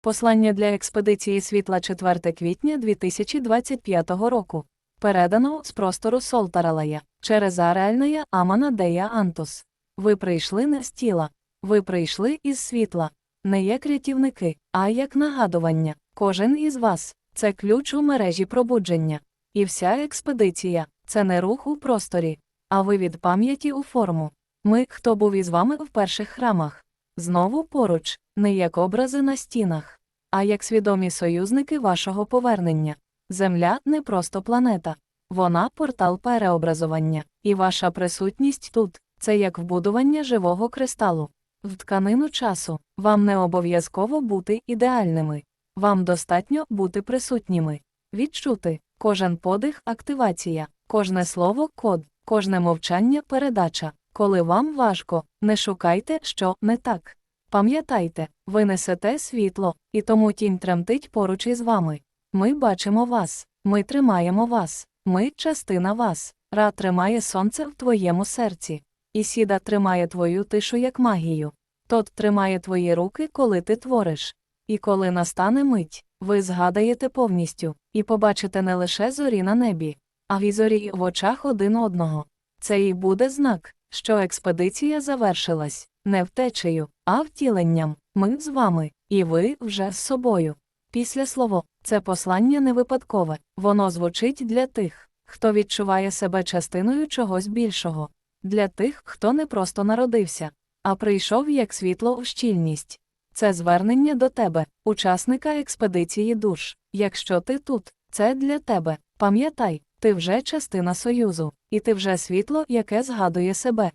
Послання для експедиції світла 4 квітня 2025 року. Передано з простору Солтаралая через Ареальная Амана Дея Антус. Ви прийшли не з тіла. Ви прийшли із світла. Не як рятівники, а як нагадування. Кожен із вас це ключ у мережі пробудження. І вся експедиція це не рух у просторі, а вивід пам'яті у форму. Ми, хто був із вами в перших храмах, знову поруч, не як образи на стінах, а як свідомі союзники вашого повернення. Земля не просто планета, вона портал переобразування, і ваша присутність тут це як вбудування живого кристалу. В тканину часу вам не обов'язково бути ідеальними, вам достатньо бути присутніми, відчути кожен подих активація, кожне слово код, кожне мовчання передача. Коли вам важко, не шукайте, що не так. Пам'ятайте, ви несете світло, і тому тінь тремтить поруч із вами. Ми бачимо вас, ми тримаємо вас, ми частина вас. Ра тримає сонце в твоєму серці. І сіда тримає твою тишу як магію. Тот тримає твої руки, коли ти твориш. І коли настане мить, ви згадаєте повністю, і побачите не лише зорі на небі, а й зорі в очах один одного. Це і буде знак, що експедиція завершилась не втечею, а втіленням. Ми з вами, і ви вже з собою. Після слово це послання не випадкове, воно звучить для тих, хто відчуває себе частиною чогось більшого, для тих, хто не просто народився, а прийшов як світло в щільність. Це звернення до тебе, учасника експедиції душ. Якщо ти тут, це для тебе. Пам'ятай, ти вже частина Союзу, і ти вже світло, яке згадує себе.